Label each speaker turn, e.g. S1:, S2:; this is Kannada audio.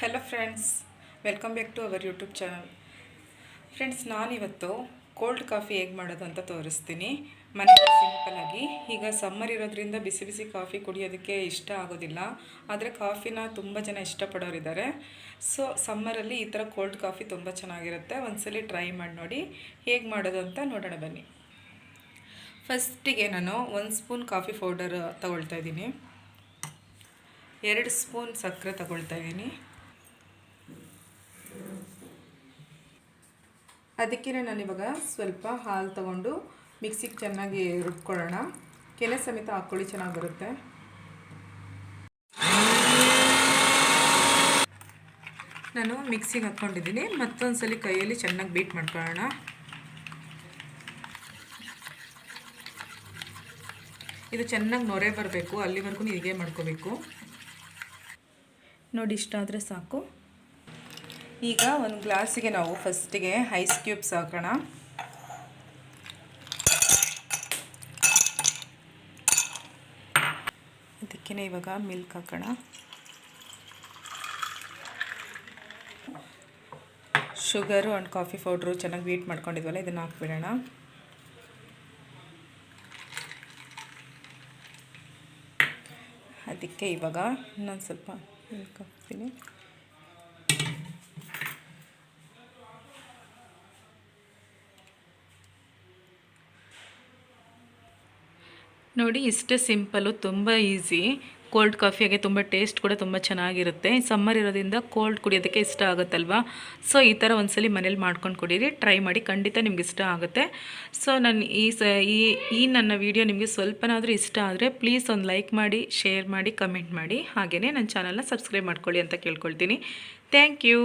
S1: Hello friends welcome back to our YouTube channel friends ನಾನಿವತ್ತು ಕೋಲ್ಡ್ ಕಾಫಿ ಹೇಗೆ ಮಾಡೋದು ಅಂತ ತೋರಿಸ್ತೀನಿ. ಮನೇಲಿ ಸಿಂಪಲಾಗಿ ಈಗ ಸಮ್ಮರ್ ಇರೋದ್ರಿಂದ ಬಿಸಿ ಬಿಸಿ ಕಾಫಿ ಕುಡಿಯೋದಕ್ಕೆ ಇಷ್ಟ ಆಗೋದಿಲ್ಲ. ಆದರೆ ಕಾಫಿನ ತುಂಬ ಜನ ಇಷ್ಟಪಡೋರಿದ್ದಾರೆ. ಸೊ ಸಮ್ಮರಲ್ಲಿ ಈ ಥರ ಕೋಲ್ಡ್ ಕಾಫಿ ತುಂಬ ಚೆನ್ನಾಗಿರುತ್ತೆ. ಒಂದ್ಸಲಿ ಟ್ರೈ ಮಾಡಿ ನೋಡಿ ಹೇಗೆ ಮಾಡೋದು ಅಂತ ನೋಡೋಣ ಬನ್ನಿ. ಫಸ್ಟಿಗೆ ನಾನು ಒಂದು ಸ್ಪೂನ್ ಕಾಫಿ ಪೌಡರ್ ತಗೊಳ್ತಾ ಇದ್ದೀನಿ. ಎರಡು ಸ್ಪೂನ್ ಸಕ್ಕರೆ ತಗೊಳ್ತಾ ಇದ್ದೀನಿ. ಅದಕ್ಕೆ ನಾನಿವಾಗ ಸ್ವಲ್ಪ ಹಾಲು ತಗೊಂಡು ಮಿಕ್ಸಿಗೆ ಚೆನ್ನಾಗಿ ರುಬ್ಕೊಳ್ಳೋಣ. ಕೆನೆ ಸಮೇತ ಹಾಕ್ಕೊಳ್ಳಿ, ಚೆನ್ನಾಗಿ ಬರುತ್ತೆ. ನಾನು ಮಿಕ್ಸಿಗೆ ಹಾಕ್ಕೊಂಡಿದ್ದೀನಿ. ಮತ್ತೊಂದು ಸಲ ಕೈಯಲ್ಲಿ ಚೆನ್ನಾಗಿ ಬೀಟ್ ಮಾಡ್ಕೊಳ್ಳೋಣ. ಇದು ಚೆನ್ನಾಗಿ ನೊರೆ ಬರಬೇಕು, ಅಲ್ಲಿವರೆಗೂ ಹೀಗೆ ಮಾಡ್ಕೋಬೇಕು. ನೋಡಿ ಇಷ್ಟ ಆದರೆ ಸಾಕು. ಈಗ ಒಂದು ಗ್ಲಾಸಿಗೆ ನಾವು ಫಸ್ಟಿಗೆ ಐಸ್ ಕ್ಯೂಬ್ಸ್ ಹಾಕೋಣ. ಅದಕ್ಕೆ ಇವಾಗ ಮಿಲ್ಕ್ ಹಾಕೋಣ. ಶುಗರು ಆ್ಯಂಡ್ ಕಾಫಿ ಪೌಡ್ರು ಚೆನ್ನಾಗಿ ವೀಟ್ ಮಾಡ್ಕೊಂಡಿದ್ವಲ್ಲ, ಇದನ್ನು ಹಾಕ್ಬಿಡೋಣ. ಅದಕ್ಕೆ ಇವಾಗ ಇನ್ನೊಂದು ಸ್ವಲ್ಪ ಮಿಲ್ಕ್ ಹಾಕ್ತೀನಿ. ನೋಡಿ, ಇಷ್ಟೇ ಸಿಂಪಲ್ಲು ತುಂಬ ಈಸಿ. ಕೋಲ್ಡ್ ಕಾಫಿಯಾಗೆ ತುಂಬ ಟೇಸ್ಟ್ ಕೂಡ ತುಂಬ ಚೆನ್ನಾಗಿರುತ್ತೆ. ಸಮ್ಮರ್ ಇರೋದ್ರಿಂದ ಕೋಲ್ಡ್ ಕುಡಿಯೋದಕ್ಕೆ ಇಷ್ಟ ಆಗುತ್ತಲ್ವಾ? ಸೊ, ಈ ಥರ ಒಂದ್ಸಲಿ ಮನೇಲಿ ಮಾಡ್ಕೊಂಡು ಕುಡೀರಿ. ಟ್ರೈ ಮಾಡಿ, ಖಂಡಿತ ನಿಮ್ಗೆ ಇಷ್ಟ ಆಗುತ್ತೆ. ಸೊ, ನಾನು ಈ ಸ, ಈ ಈ ನನ್ನ ವಿಡಿಯೋ ನಿಮಗೆ ಸ್ವಲ್ಪನಾದರೂ ಇಷ್ಟ ಆದರೆ ಪ್ಲೀಸ್ ಒಂದು ಲೈಕ್ ಮಾಡಿ, ಶೇರ್ ಮಾಡಿ, ಕಮೆಂಟ್ ಮಾಡಿ. ಹಾಗೆಯೇ ನನ್ನ ಚಾನಲ್ನ ಸಬ್ಸ್ಕ್ರೈಬ್ ಮಾಡ್ಕೊಳ್ಳಿ ಅಂತ ಕೇಳ್ಕೊಳ್ತೀನಿ. Thank you!